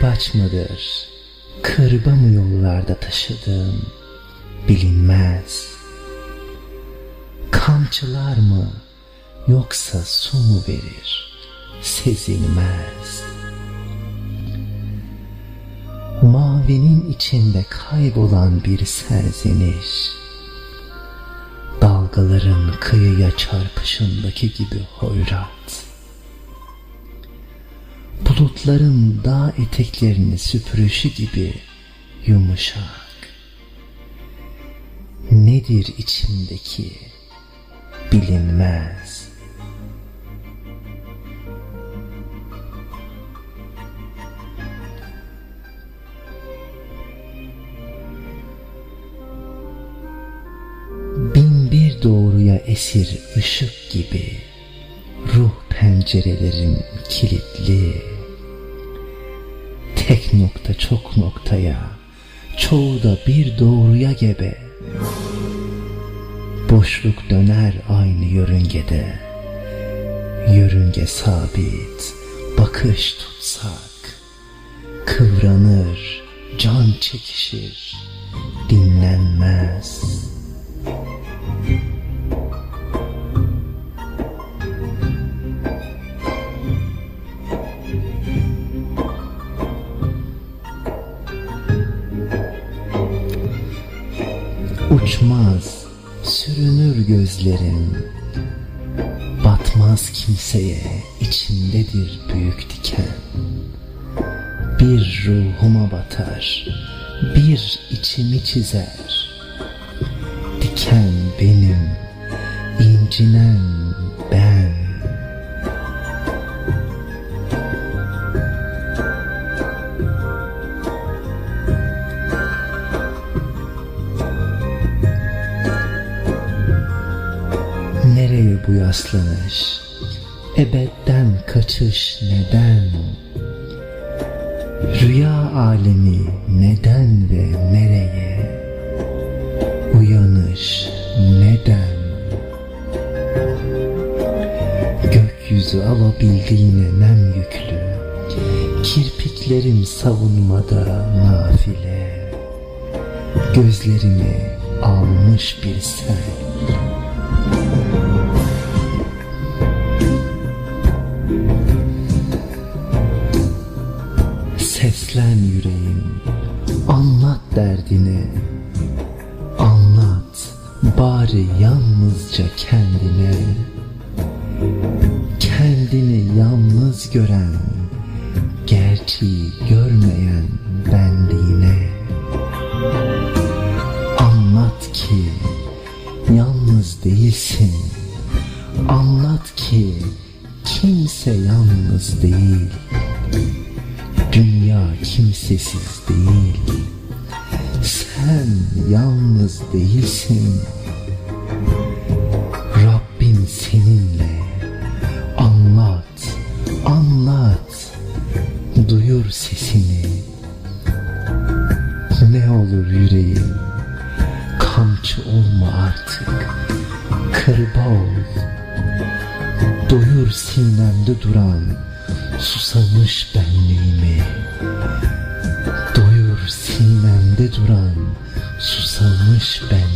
Kırbaç mıdır, kırba mı yollarda taşıdığım bilinmez. Kamçılar mı yoksa su mu verir sezilmez. Mavinin içinde kaybolan bir serzeniş. Dalgaların kıyıya çarpışındaki gibi hoyrat. Bulutların dağ eteklerini süpürüşü gibi yumuşak. Nedir içimdeki bilinmez. Bin bir doğruya esir ışık gibi ruh pencerelerin kilitli. Nokta çok noktaya, çoğu da bir doğruya gebe. Boşluk döner aynı yörüngede. Yörünge sabit, bakış tutsak. Kıvranır, can çekişir, dinlenmez. Uçmaz, sürünür gözlerim. Batmaz kimseye, içindedir büyük diken. Bir ruhuma batar, bir içimi çizer. Diken benim, incinen bu yaslanış? Ebedden kaçış neden? Rüya alemi neden ve nereye? Uyanış neden? Gökyüzü alabildiğine nem yüklü. Kirpiklerim savunmada nafile. Gözlerimi almış bir sel. Anlat derdini. Anlat bari yalnızca kendine. Kendini yalnız gören, gerçeği görmeyen benliğine. Anlat ki yalnız değilsin. Anlat ki kimse yalnız değil. Dünya kimsesiz değil. Sen yalnız değilsin. Rabbin seninle. Anlat, anlat. Duyur sesini. Ne olur yüreğim. Kamçı olma artık. Kırba ol. Doyur sinemde duran susamış benliğimi Sinemde duran susamış benliğimi